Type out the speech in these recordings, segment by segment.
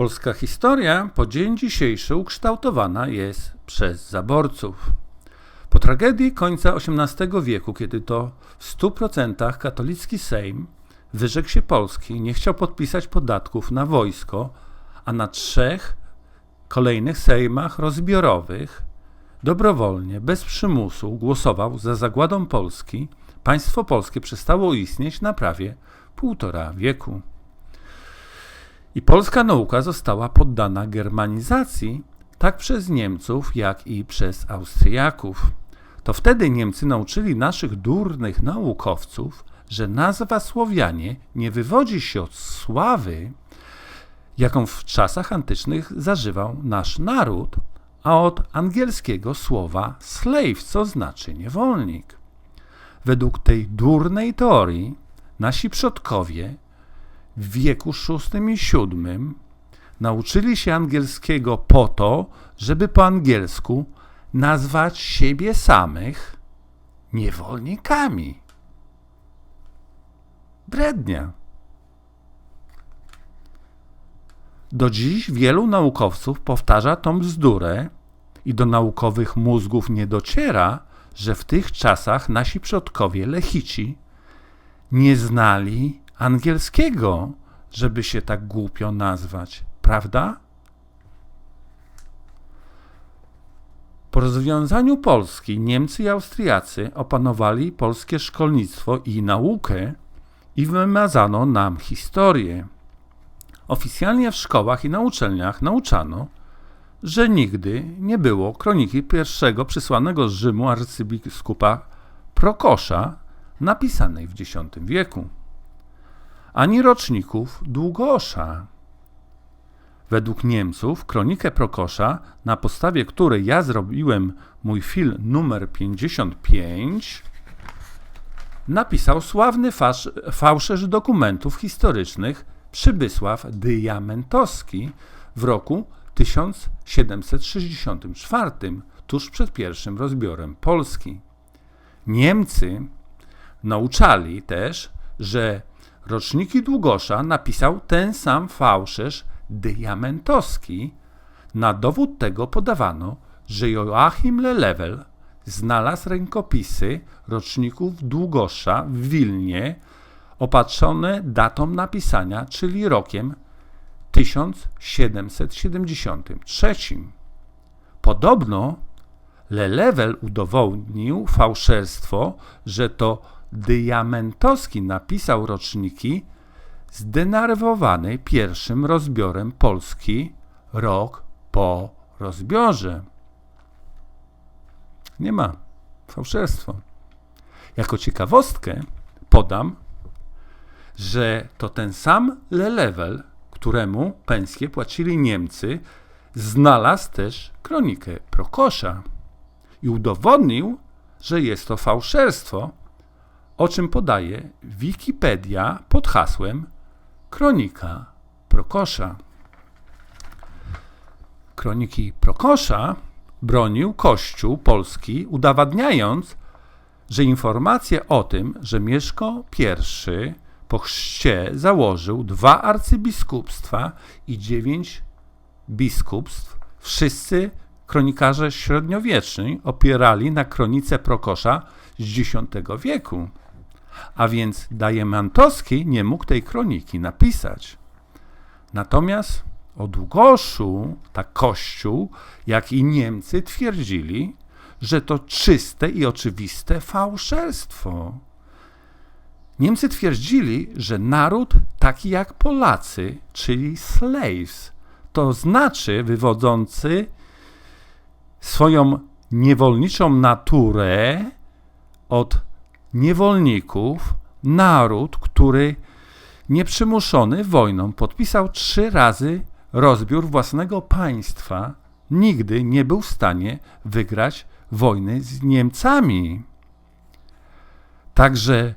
Polska historia po dzień dzisiejszy ukształtowana jest przez zaborców. Po tragedii końca XVIII wieku, kiedy to w 100% katolicki Sejm wyrzekł się Polski, nie chciał podpisać podatków na wojsko, a na trzech kolejnych sejmach rozbiorowych dobrowolnie, bez przymusu głosował za zagładą Polski, państwo polskie przestało istnieć na prawie półtora wieku. I polska nauka została poddana germanizacji tak przez Niemców, jak i przez Austriaków. To wtedy Niemcy nauczyli naszych durnych naukowców, że nazwa Słowianie nie wywodzi się od sławy, jaką w czasach antycznych zażywał nasz naród, a od angielskiego słowa slave, co znaczy niewolnik. Według tej durnej teorii nasi przodkowie w wieku VI i VII nauczyli się angielskiego po to, żeby po angielsku nazwać siebie samych niewolnikami. Brednia. Do dziś wielu naukowców powtarza tą bzdurę i do naukowych mózgów nie dociera, że w tych czasach nasi przodkowie lechici nie znali angielskiego, żeby się tak głupio nazwać, prawda? Po rozwiązaniu Polski Niemcy i Austriacy opanowali polskie szkolnictwo i naukę i wymazano nam historię. Oficjalnie w szkołach i na uczelniach nauczano, że nigdy nie było kroniki pierwszego przysłanego z Rzymu arcybiskupa Prokosza napisanej w X wieku ani roczników Długosza. Według Niemców kronikę Prokosza, na podstawie której ja zrobiłem mój film numer 55, napisał sławny fasz, fałszerz dokumentów historycznych Przybysław Dyjamentowski w roku 1764, tuż przed pierwszym rozbiorem Polski. Niemcy nauczali też, że roczniki Długosza napisał ten sam fałszerz Diamentowski. Na dowód tego podawano, że Joachim Lelewel znalazł rękopisy roczników Długosza w Wilnie opatrzone datą napisania, czyli rokiem 1773. Podobno Lelewel udowodnił fałszerstwo, że to Dyjamentowski napisał roczniki zdenerwowany pierwszym rozbiorem Polski rok po rozbiorze. Nie ma. Fałszerstwo. Jako ciekawostkę podam, że to ten sam Lelewel, któremu pensję płacili Niemcy, znalazł też kronikę Prokosza i udowodnił, że jest to fałszerstwo, o czym podaje Wikipedia pod hasłem Kronika Prokosza. Kroniki Prokosza bronił Kościół polski, udowadniając, że informacje o tym, że Mieszko I po chrzcie założył dwa arcybiskupstwa i dziewięć biskupstw, wszyscy kronikarze średniowieczni opierali na kronice Prokosza z X wieku a więc Dajemantowski nie mógł tej kroniki napisać. Natomiast o Długoszu, tak Kościół, jak i Niemcy twierdzili, że to czyste i oczywiste fałszerstwo. Niemcy twierdzili, że naród taki jak Polacy, czyli slaves, to znaczy wywodzący swoją niewolniczą naturę od niewolników, naród, który nieprzymuszony wojną podpisał trzy razy rozbiór własnego państwa, nigdy nie był w stanie wygrać wojny z Niemcami. Także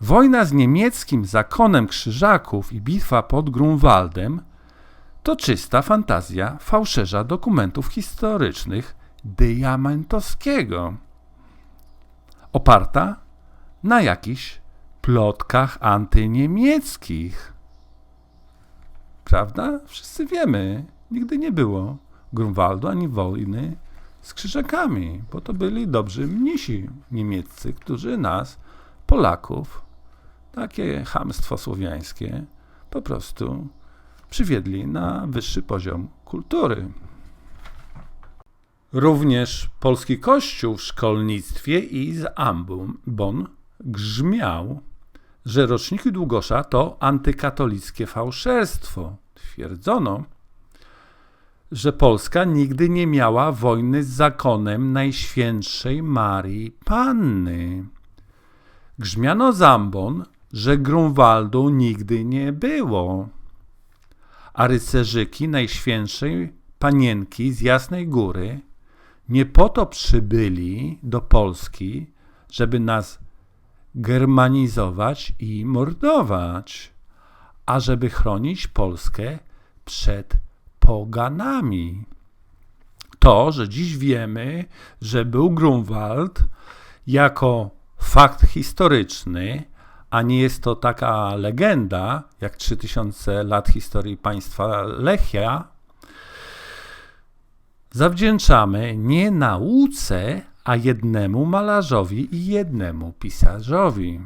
wojna z niemieckim zakonem krzyżaków i bitwa pod Grunwaldem to czysta fantazja fałszerza dokumentów historycznych Diamantowskiego, oparta na jakichś plotkach antyniemieckich. prawda? Wszyscy wiemy, nigdy nie było Grunwaldu ani wojny z krzyżakami, bo to byli dobrzy mnisi niemieccy, którzy nas, Polaków, takie chamstwo słowiańskie, po prostu przywiedli na wyższy poziom kultury. Również polski kościół w szkolnictwie i z Ambon grzmiał, że roczniki Długosza to antykatolickie fałszerstwo. Twierdzono, że Polska nigdy nie miała wojny z zakonem Najświętszej Marii Panny. Grzmiano zambon, że Grunwaldu nigdy nie było, a rycerzyki Najświętszej Panienki z Jasnej Góry nie po to przybyli do Polski, żeby nas germanizować i mordować, a żeby chronić Polskę przed poganami. To, że dziś wiemy, że był Grunwald jako fakt historyczny, a nie jest to taka legenda jak 3000 lat historii państwa Lechia, zawdzięczamy nie nauce, a jednemu malarzowi i jednemu pisarzowi.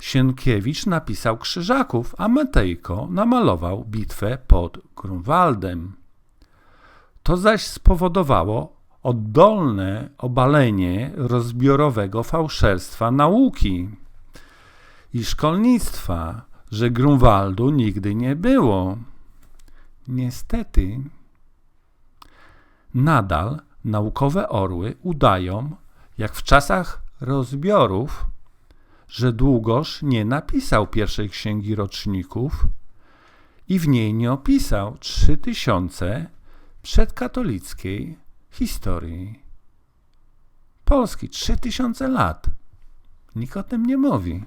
Sienkiewicz napisał Krzyżaków, a Matejko namalował bitwę pod Grunwaldem. To zaś spowodowało oddolne obalenie rozbiorowego fałszerstwa nauki i szkolnictwa, że Grunwaldu nigdy nie było. Niestety, nadal naukowe orły udają, jak w czasach rozbiorów, że Długosz nie napisał pierwszej księgi roczników i w niej nie opisał 3000 przedkatolickiej historii Polski. 3000 lat. Nikt o tym nie mówi.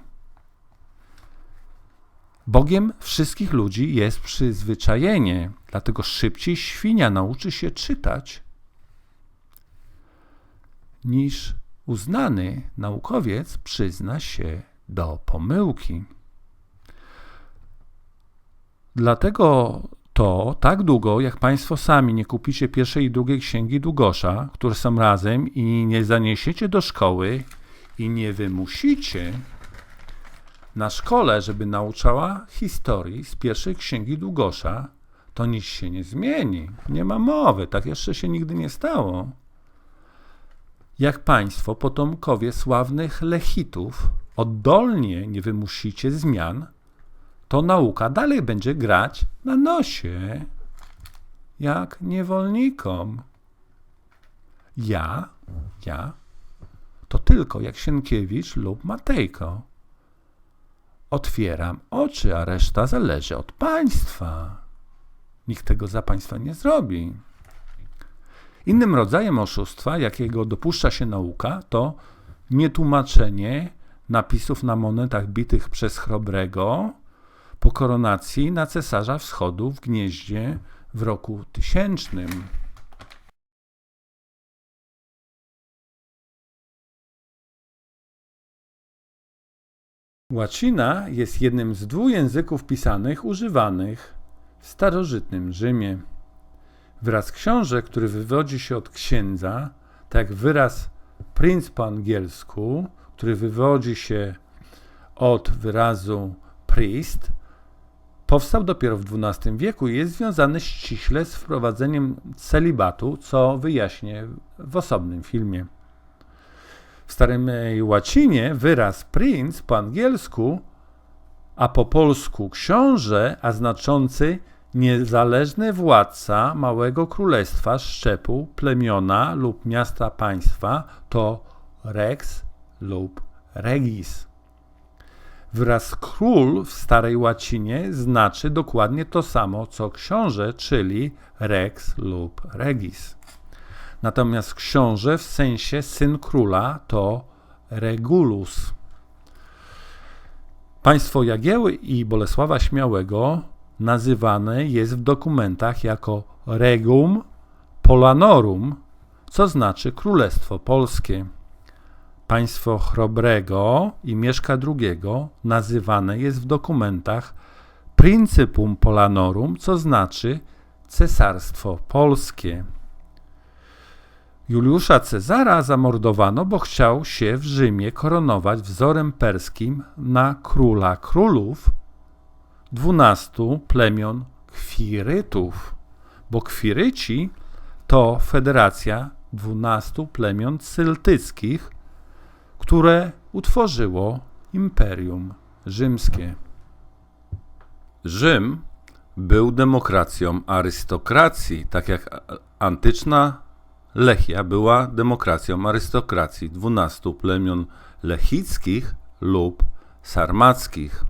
Bogiem wszystkich ludzi jest przyzwyczajenie, dlatego szybciej świnia nauczy się czytać, niż uznany naukowiec przyzna się do pomyłki. Dlatego to tak długo, jak Państwo sami nie kupicie pierwszej i drugiej księgi Długosza, które są razem i nie zaniesiecie do szkoły i nie wymusicie na szkole, żeby nauczała historii z pierwszej księgi Długosza, to nic się nie zmieni. Nie ma mowy, tak jeszcze się nigdy nie stało. Jak Państwo, potomkowie sławnych lechitów, oddolnie nie wymusicie zmian, to nauka dalej będzie grać na nosie, jak niewolnikom. Ja, ja, to tylko jak Sienkiewicz lub Matejko. Otwieram oczy, a reszta zależy od państwa. Nikt tego za państwa nie zrobi. Innym rodzajem oszustwa, jakiego dopuszcza się nauka, to nietłumaczenie napisów na monetach bitych przez Chrobrego po koronacji na cesarza wschodu w Gnieździe w roku tysięcznym. Łacina jest jednym z dwóch języków pisanych używanych w starożytnym Rzymie. Wyraz książę, który wywodzi się od księdza, tak jak wyraz princ po angielsku, który wywodzi się od wyrazu priest, powstał dopiero w XII wieku i jest związany ściśle z wprowadzeniem celibatu, co wyjaśnię w osobnym filmie. W starym łacinie wyraz princ po angielsku, a po polsku książę, a znaczący niezależny władca małego królestwa, szczepu, plemiona lub miasta państwa to rex lub regis. Wyraz król w starej łacinie znaczy dokładnie to samo co książę, czyli rex lub regis. Natomiast książę w sensie syn króla to regulus. Państwo Jagieły i Bolesława Śmiałego nazywane jest w dokumentach jako Regum Polanorum, co znaczy Królestwo Polskie. Państwo Chrobrego i Mieszka II nazywane jest w dokumentach Principum Polanorum, co znaczy Cesarstwo Polskie. Juliusza Cezara zamordowano, bo chciał się w Rzymie koronować wzorem perskim na króla królów dwunastu plemion kwirytów, bo kwiryci to federacja dwunastu plemion celtyckich, które utworzyło Imperium Rzymskie. Rzym był demokracją arystokracji, tak jak antyczna Lechia była demokracją arystokracji dwunastu plemion lechickich lub sarmackich.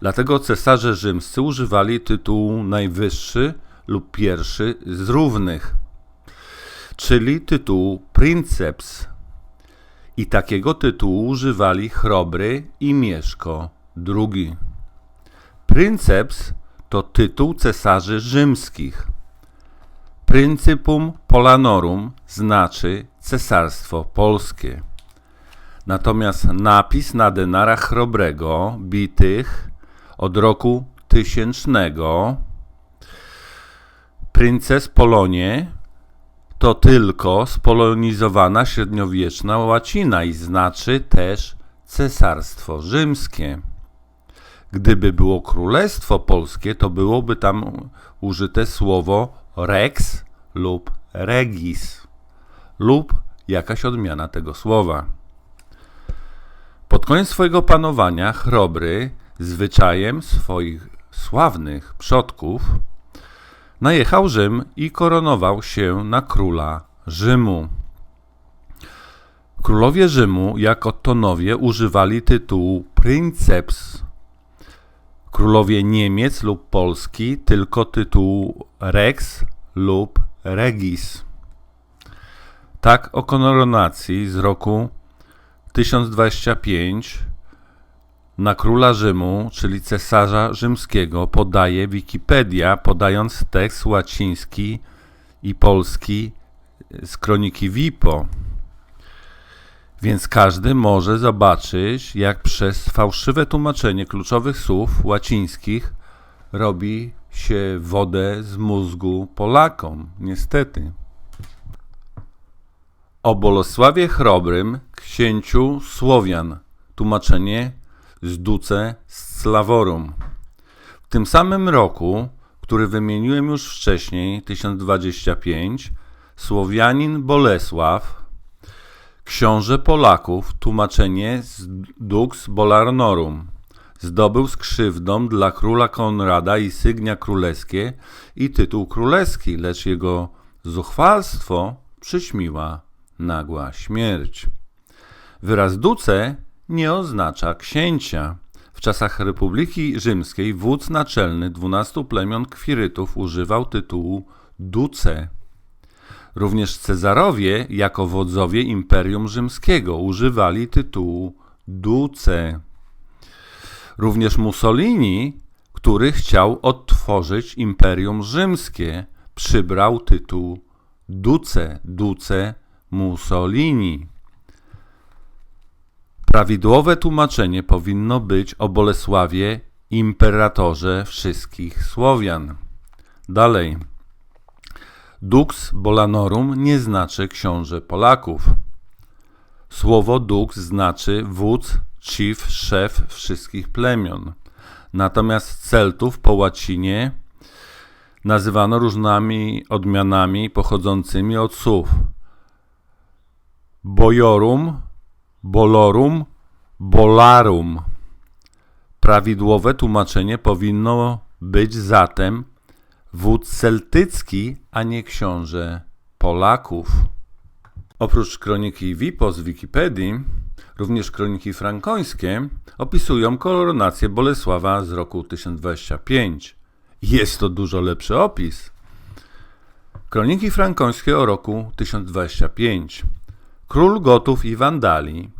Dlatego cesarze rzymscy używali tytułu najwyższy lub pierwszy z równych, czyli tytułu princeps. I takiego tytułu używali Chrobry i Mieszko II. Princeps to tytuł cesarzy rzymskich. Principum Polanorum znaczy Cesarstwo Polskie. Natomiast napis na denarach Chrobrego, bitych od roku tysięcznego, Princes Polonie, to tylko spolonizowana średniowieczna łacina i znaczy też Cesarstwo Rzymskie. Gdyby było Królestwo Polskie, to byłoby tam użyte słowo rex lub regis lub jakaś odmiana tego słowa. Pod koniec swojego panowania Chrobry zwyczajem swoich sławnych przodków najechał Rzym i koronował się na króla Rzymu. Królowie Rzymu, jako tonowie, używali tytułu princeps. Królowie Niemiec lub Polski tylko tytułu rex lub regis. Tak o koronacji z roku 1025 na króla Rzymu, czyli cesarza rzymskiego, podaje Wikipedia, podając tekst łaciński i polski z kroniki WIPO. Więc każdy może zobaczyć, jak przez fałszywe tłumaczenie kluczowych słów łacińskich robi się wodę z mózgu Polakom, niestety. O Bolesławie Chrobrym, księciu Słowian, tłumaczenie z Duce Slavorum. W tym samym roku, który wymieniłem już wcześniej, 1025, Słowianin Bolesław, książę Polaków, tłumaczenie z Dux Bolarnorum, zdobył z krzywdą dla króla Konrada insygnia królewskie i tytuł królewski, lecz jego zuchwalstwo przyćmiła nagła śmierć. Wyraz duce nie oznacza księcia. W czasach Republiki Rzymskiej wódz naczelny dwunastu plemion kwirytów używał tytułu duce. Również Cezarowie, jako wodzowie Imperium Rzymskiego, używali tytułu duce. Również Mussolini, który chciał odtworzyć Imperium Rzymskie, przybrał tytuł duce, duce Mussolini. Prawidłowe tłumaczenie powinno być o Bolesławie, imperatorze wszystkich Słowian. Dalej. Dux Bolanorum nie znaczy książę Polaków. Słowo dux znaczy wódz, chief, szef wszystkich plemion. Natomiast Celtów po łacinie nazywano różnymi odmianami pochodzącymi od słów bojorum, bolorum, bolarum. Prawidłowe tłumaczenie powinno być zatem wódz celtycki, a nie książę Polaków. Oprócz kroniki WIPO z Wikipedii, również kroniki frankońskie opisują koronację Bolesława z roku 1025. Jest to dużo lepszy opis. Kroniki frankońskie o roku 1025. Król Gotów i Wandali,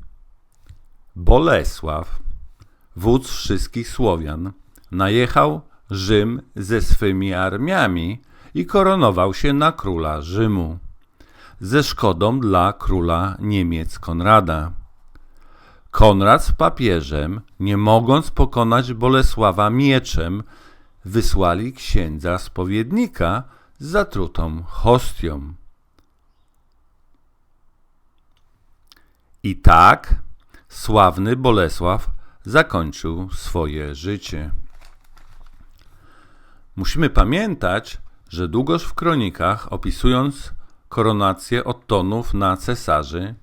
Bolesław, wódz wszystkich Słowian, najechał Rzym ze swymi armiami i koronował się na króla Rzymu, ze szkodą dla króla Niemiec Konrada. Konrad z papieżem, nie mogąc pokonać Bolesława mieczem, wysłali księdza spowiednika z zatrutą hostią. I tak sławny Bolesław zakończył swoje życie. Musimy pamiętać, że długoż w kronikach, opisując koronację Ottonów na cesarzy,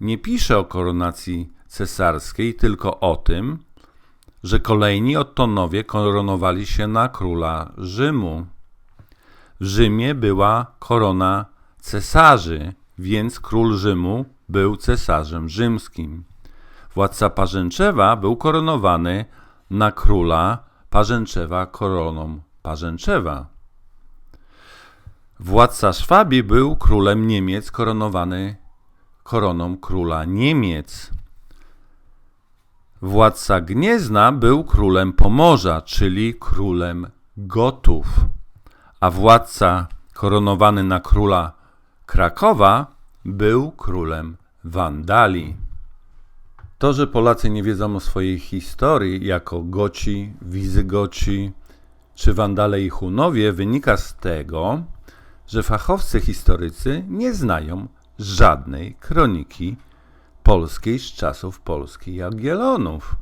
nie pisze o koronacji cesarskiej, tylko o tym, że kolejni Ottonowie koronowali się na króla Rzymu. W Rzymie była korona cesarzy, więc król Rzymu był cesarzem rzymskim. Władca Parzęczewa był koronowany na króla Parzęczewa koroną Parzęczewa. Władca Szwabii był królem Niemiec koronowany koroną króla Niemiec. Władca Gniezna był królem Pomorza, czyli królem Gotów, a władca koronowany na króla Krakowa był królem Wandali. To, że Polacy nie wiedzą o swojej historii jako Goci, Wizygoci czy Wandale i Hunowie, wynika z tego, że fachowcy historycy nie znają żadnej kroniki polskiej z czasów Polski Jagiellonów.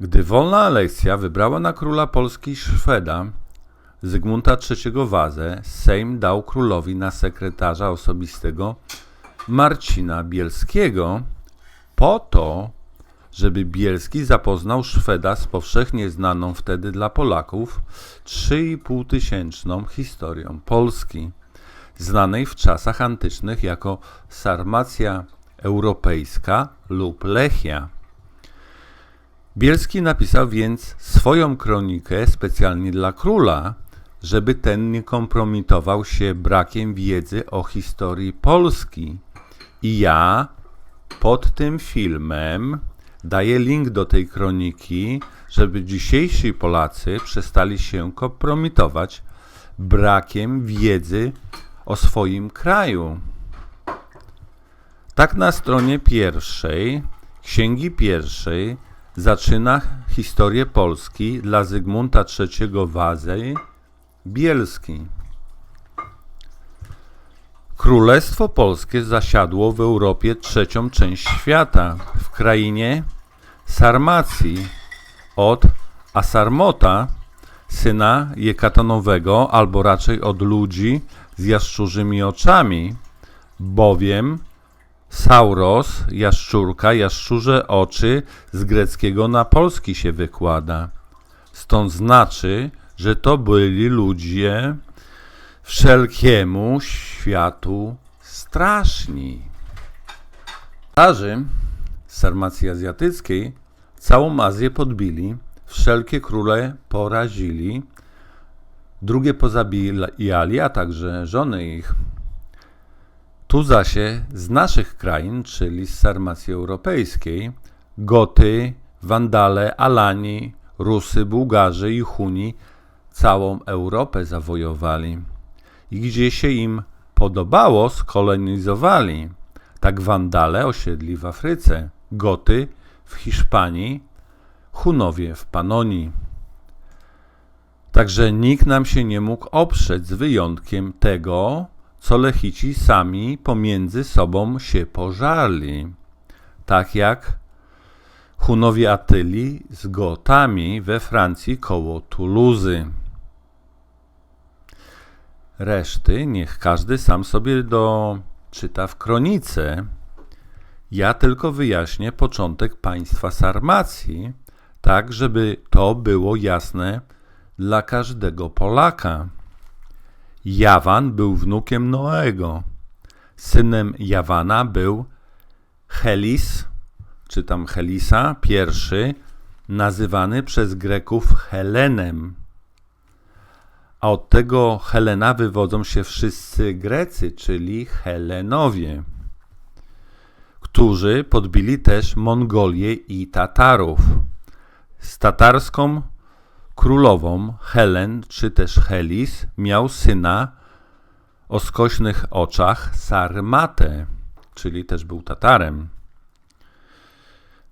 Gdy wolna Aleksja wybrała na króla Polski Szweda, Zygmunta III Wazę, Sejm dał królowi na sekretarza osobistego Marcina Bielskiego po to, żeby Bielski zapoznał Szweda z powszechnie znaną wtedy dla Polaków 3,5 tysięczną historią Polski, znanej w czasach antycznych jako Sarmacja Europejska lub Lechia. Bielski napisał więc swoją kronikę specjalnie dla króla, żeby ten nie kompromitował się brakiem wiedzy o historii Polski. I ja pod tym filmem daję link do tej kroniki, żeby dzisiejsi Polacy przestali się kompromitować brakiem wiedzy o swoim kraju. Tak na stronie pierwszej, księgi pierwszej, zaczyna historię Polski dla Zygmunta III Wazy Bielski. Królestwo Polskie zasiadło w Europie trzecią część świata, w krainie Sarmacji od Asarmota, syna Jekatonowego, albo raczej od ludzi z jaszczurzymi oczami, bowiem Sauros, jaszczurka, jaszczurze oczy z greckiego na polski się wykłada. Stąd znaczy, że to byli ludzie wszelkiemu światu straszni. Starzy z Sarmacji Azjatyckiej całą Azję podbili, wszelkie króle porazili, drugie pozabijali, a także żony ich. Tu zaś z naszych krain, czyli z Sarmacji Europejskiej, Goty, Wandale, Alani, Rusy, Bułgarzy i Huni całą Europę zawojowali i gdzie się im podobało, skolonizowali. Tak Wandale osiedli w Afryce, Goty w Hiszpanii, Hunowie w Panonii. Także nikt nam się nie mógł oprzeć z wyjątkiem tego, co Lechici sami pomiędzy sobą się pożarli. Tak jak Hunowie Atyli z Gotami we Francji koło Tuluzy. Reszty niech każdy sam sobie doczyta w kronice. Ja tylko wyjaśnię początek państwa Sarmacji, tak żeby to było jasne dla każdego Polaka. Jawan był wnukiem Noego. Synem Jawana był Helis, czy tam Helisa I, nazywany przez Greków Helenem a od tego Helena wywodzą się wszyscy Grecy, czyli Helenowie, którzy podbili też Mongolię i Tatarów. Z tatarską królową Helen, czy też Helis, miał syna o skośnych oczach Sarmatę, czyli też był Tatarem.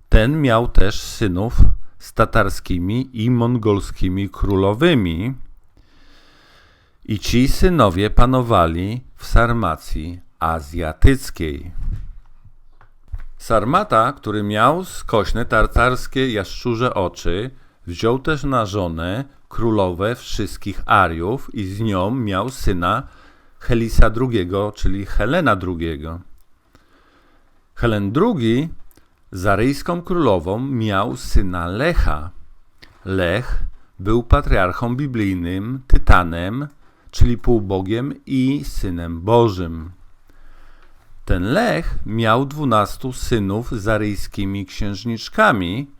Ten miał też synów z tatarskimi i mongolskimi królowymi, i ci synowie panowali w Sarmacji azjatyckiej. Sarmata, który miał skośne tartarskie jaszczurze oczy, wziął też na żonę królowę wszystkich Ariów i z nią miał syna Helisa II, czyli Helena II. Helen II z aryjską królową miał syna Lecha. Lech był patriarchą biblijnym, tytanem, czyli półbogiem i synem Bożym. Ten Lech miał dwunastu synów z aryjskimi księżniczkami,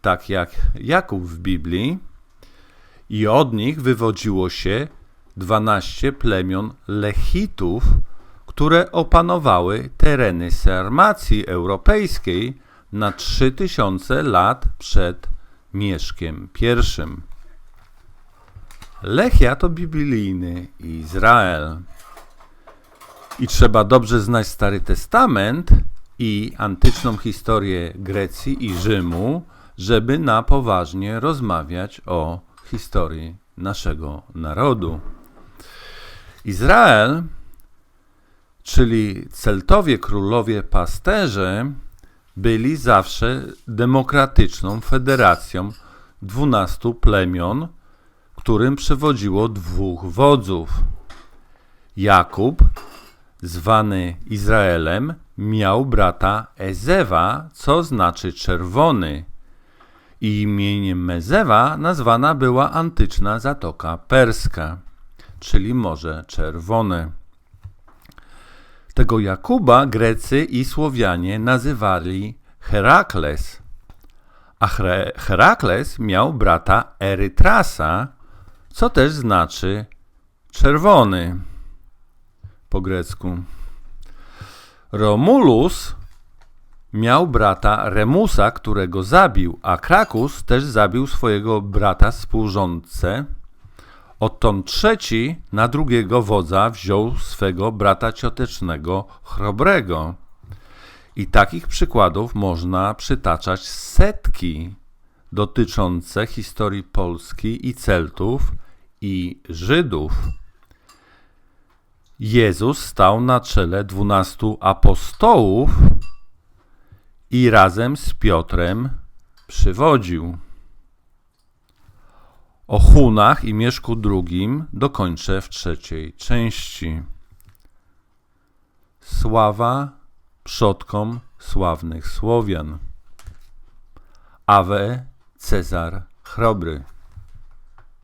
tak jak Jakub w Biblii, i od nich wywodziło się dwanaście plemion Lechitów, które opanowały tereny Sarmacji europejskiej na trzy tysiące lat przed Mieszkiem I. Lechia to biblijny Izrael. I trzeba dobrze znać Stary Testament i antyczną historię Grecji i Rzymu, żeby na poważnie rozmawiać o historii naszego narodu. Izrael, czyli Celtowie królowie pasterze, byli zawsze demokratyczną federacją dwunastu plemion, którym przewodziło dwóch wodzów. Jakub, zwany Izraelem, miał brata Ezewa, co znaczy czerwony. I imieniem Mezewa nazwana była antyczna Zatoka Perska, czyli Morze Czerwone. Tego Jakuba Grecy i Słowianie nazywali Herakles, a Herakles miał brata Erytrasa, co też znaczy czerwony po grecku. Romulus miał brata Remusa, którego zabił, a Krakus też zabił swojego brata współrządcę. Odtąd trzeci na drugiego wodza wziął swego brata ciotecznego Chrobrego. I takich przykładów można przytaczać setki dotyczące historii Polski i Celtów i Żydów. Jezus stał na czele dwunastu apostołów i razem z Piotrem przywodził. O Hunach i Mieszku II dokończę w trzeciej części. Sława przodkom sławnych Słowian. Awe Cezar Chrobry.